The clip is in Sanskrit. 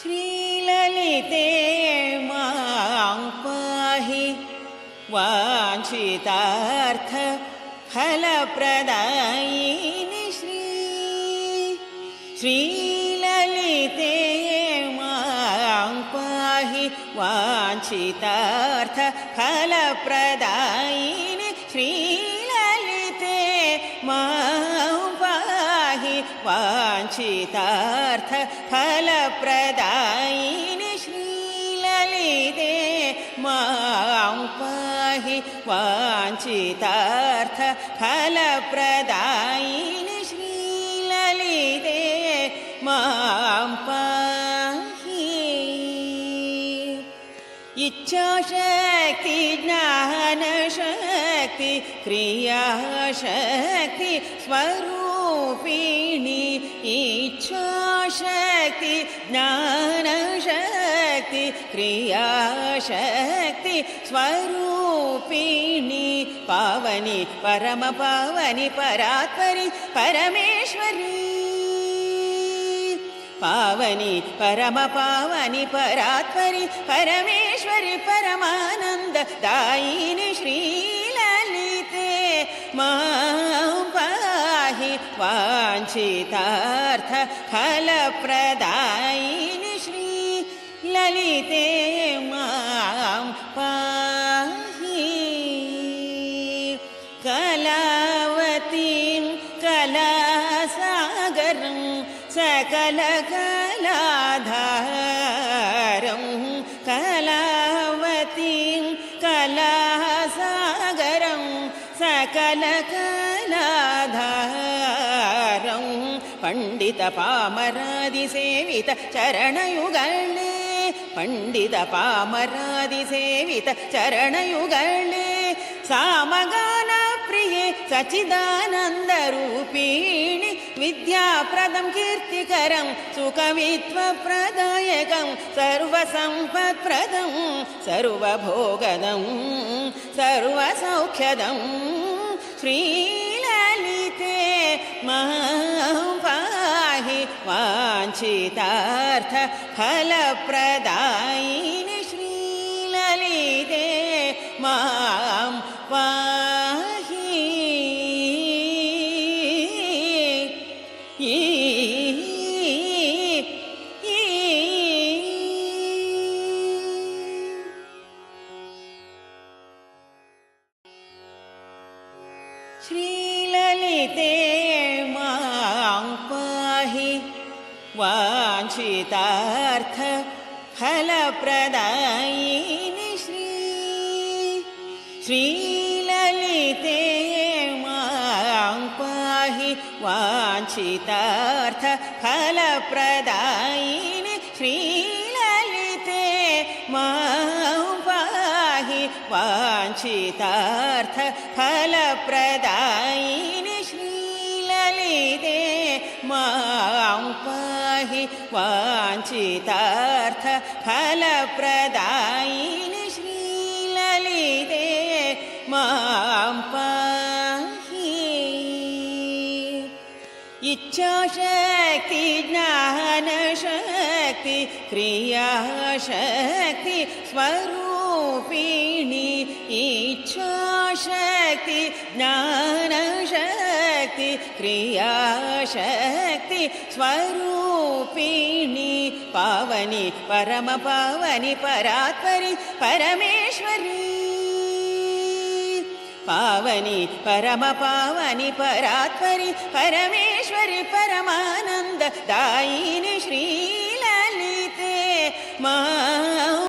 श्रीललिते मां पाहि वाञ्छितार्थ फलप्रदायिनि श्री श्रीललिते मां पाहि वाञ्छितार्थ फलप्रदायिनि श्रीललिते मां पाहि वाञ्छितार्थ फलप्रदायिनि श्रीललिते मां पाहि वाञ्छितार्थ फलप्रदायिनि श्रीललिते मां पाहि। इच्छाशक्ति ज्ञानशक्ति क्रियाशक्ति स्वरूपिणि इच्छाशक्ति ज्ञानशक्ति क्रियाशक्ति स्वरूपिणि पावनि परमपावनि परात्परि परमेश्वरी। पावनि परमपावनि परात्परि परमेश्वरि परमानन्द दायिनि पाहि वाञ्छितार्थ फलप्रदायिनि श्रीललिते मां पाहि। कलावतीं कलासागरं सकलकलाधारं कलावतीं कलासागरं सकलकलाधारं பண்டித பாமராதி சேவித ಚರಣಯುಗಳೇ ಪಂಡಿತ ಪಾಮರಾದಿ ಸೇವಿತ ಚರಣಯುಗಳೇ ಸಾಮಗಾನ ಪ್ರಿಯೆ ಸಚಿದಾನಂದ ರೂಪಿಣಿ ವಿದ್ಯಾಪ್ರದಂ ಕೀರ್ತಿಕರಂ ಸುಖವಿತ್ವ ಪ್ರದಾಯಕಂ ಸರ್ವ ಸಂಪತ್ ಪ್ರದಂ ಸರ್ವಭೋಗದಂ ಸರ್ವ ಸೌಖ್ಯದಂ ಶ್ರೀ वाञ्छितार्थ फलप्रदायिनि श्रीललिते मां पाहि। श्रीललिते वाञ्छितार्थ फलप्रदायिनि श्री श्रीललिते मां पाहि वाञ्छितार्थ फलप्रदायिनि श्रीललिते मां पाहि वाञ्छितार्थ फलप्रदायिनि मां पाहि वाञ्छितार्थ फलप्रदायिनि श्रीललिते मां पाहि। इच्छाशक्ति ज्ञानशक्ति क्रियाशक्ति स्वरूपिणि इच्छाशक्ति ज्ञानशक्ति क्रियाशक्ति स्वरूपिणि पावनि परमपावनि परात्परि परमेश्वरी। पावनि परमपावनि परात्परि परमेश्वरि परमानन्द दायिनि श्रीललिते मा